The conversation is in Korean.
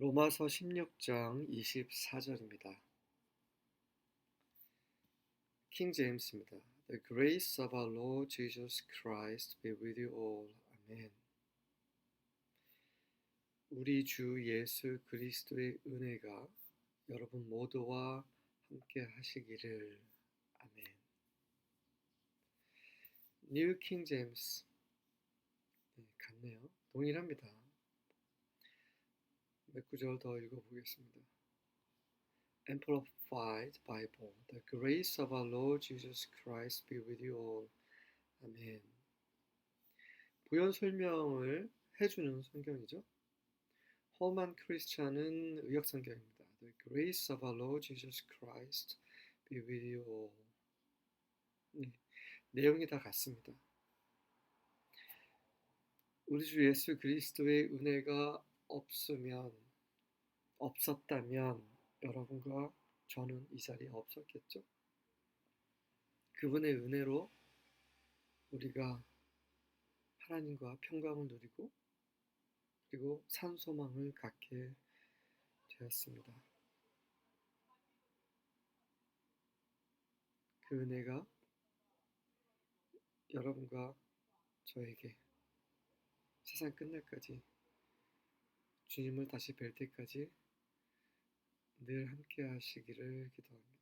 로마서 16장 24절입니다. 킹 제임스입니다. The grace of our Lord Jesus Christ be with you all. 아멘. 우리 주 예수 그리스도의 은혜가 여러분 모두와 함께 하시기를. 아멘. 뉴 킹 제임스 네, 같네요. 동일합니다. 몇 구절 더 읽어보겠습니다. Amplified Bible. The grace of our Lord Jesus Christ be with you all. 아멘. 부연 설명을 해주는 성경이죠. 험한 크리스찬은 의역 성경입니다. The grace of our Lord Jesus Christ be with you all. 네, 내용이 다 같습니다. 우리 주 예수 그리스도의 은혜가 없으면 없었다면 여러분과 저는 이 자리에 없었겠죠? 그분의 은혜로 우리가 하나님과 평강을 누리고 그리고 산 소망을 갖게 되었습니다. 그 은혜가 여러분과 저에게 세상 끝날까지 주님을 다시 뵐 때까지 늘 함께 하시기를 기도합니다.